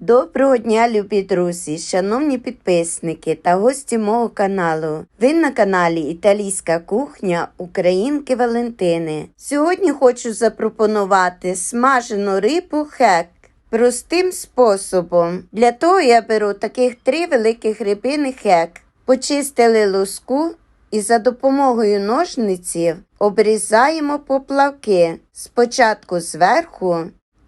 Доброго дня, любі друзі, шановні підписники та гості мого каналу. Ви на каналі Італійська кухня Українки Валентини. Сьогодні хочу запропонувати смажену рибу хек. Простим способом. Для того я беру таких три великих рибини хек. Почистили луску і за допомогою ножниців обрізаємо поплавки. Спочатку зверху,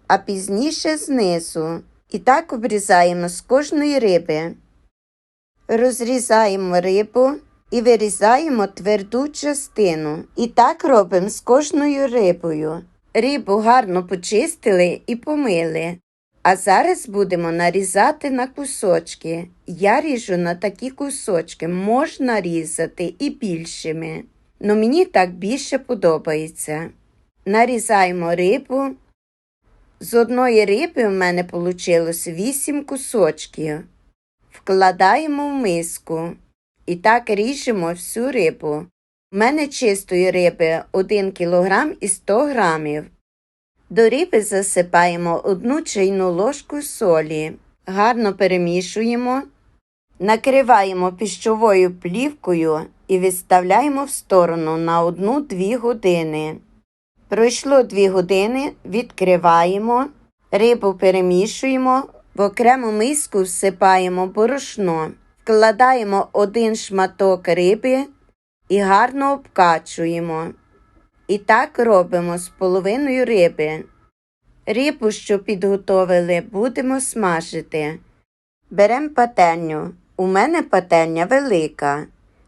а пізніше знизу. І так обрізаємо з кожної риби. Розрізаємо рибу і вирізаємо тверду частину. І так робимо з кожною рибою. Рибу гарно почистили і помили. А зараз будемо нарізати на кусочки. Я ріжу на такі кусочки, можна різати і більшими. Но мені так більше подобається. Нарізаємо рибу. З одної риби в мене вийшло 8 кусочків. Вкладаємо в миску і так ріжемо всю рибу. У мене чистої риби 1 кг і 100 грамів. До риби засипаємо одну чайну ложку солі. Гарно перемішуємо, накриваємо піщовою плівкою і відставляємо в сторону на 1-2 години. Пройшло 2 години, відкриваємо, рибу перемішуємо, в окрему миску всипаємо борошно, вкладаємо один шматок риби і гарно обкачуємо. І так робимо з половиною риби. Рибу, що підготовили, будемо смажити. Беремо пательню. У мене пательня велика.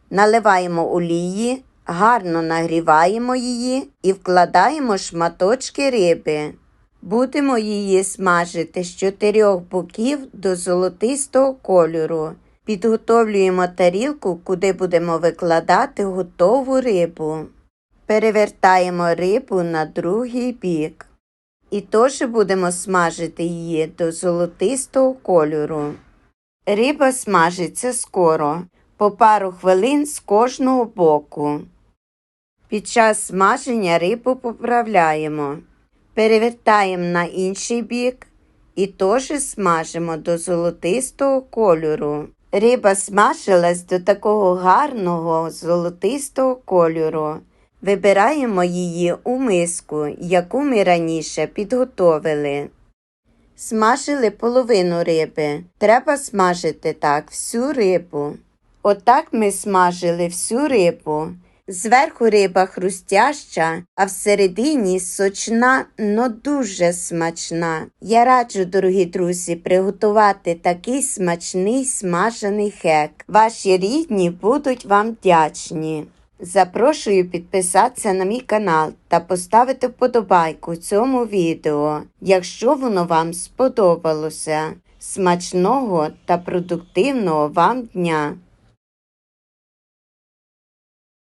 Наливаємо олії, гарно нагріваємо її і вкладаємо шматочки риби. Будемо її смажити з чотирьох боків до золотистого кольору. Підготовлюємо тарілку, куди будемо викладати готову рибу. Перевертаємо рибу на другий бік. І теж будемо смажити її до золотистого кольору. Риба смажиться скоро, по пару хвилин з кожного боку. Під час смаження рибу поправляємо, перевертаємо на інший бік і теж смажимо до золотистого кольору. Риба смажилась до такого гарного золотистого кольору. Вибираємо її у миску, яку ми раніше підготовили. Смажили половину риби. Треба смажити так всю рибу. Отак ми смажили всю рибу. Зверху риба хрустяща, а всередині сочна, но дуже смачна. Я раджу, дорогі друзі, приготувати такий смачний смажений хек. Ваші рідні будуть вам вдячні. Запрошую підписатися на мій канал та поставити вподобайку цьому відео, якщо воно вам сподобалося. Смачного та продуктивного вам дня!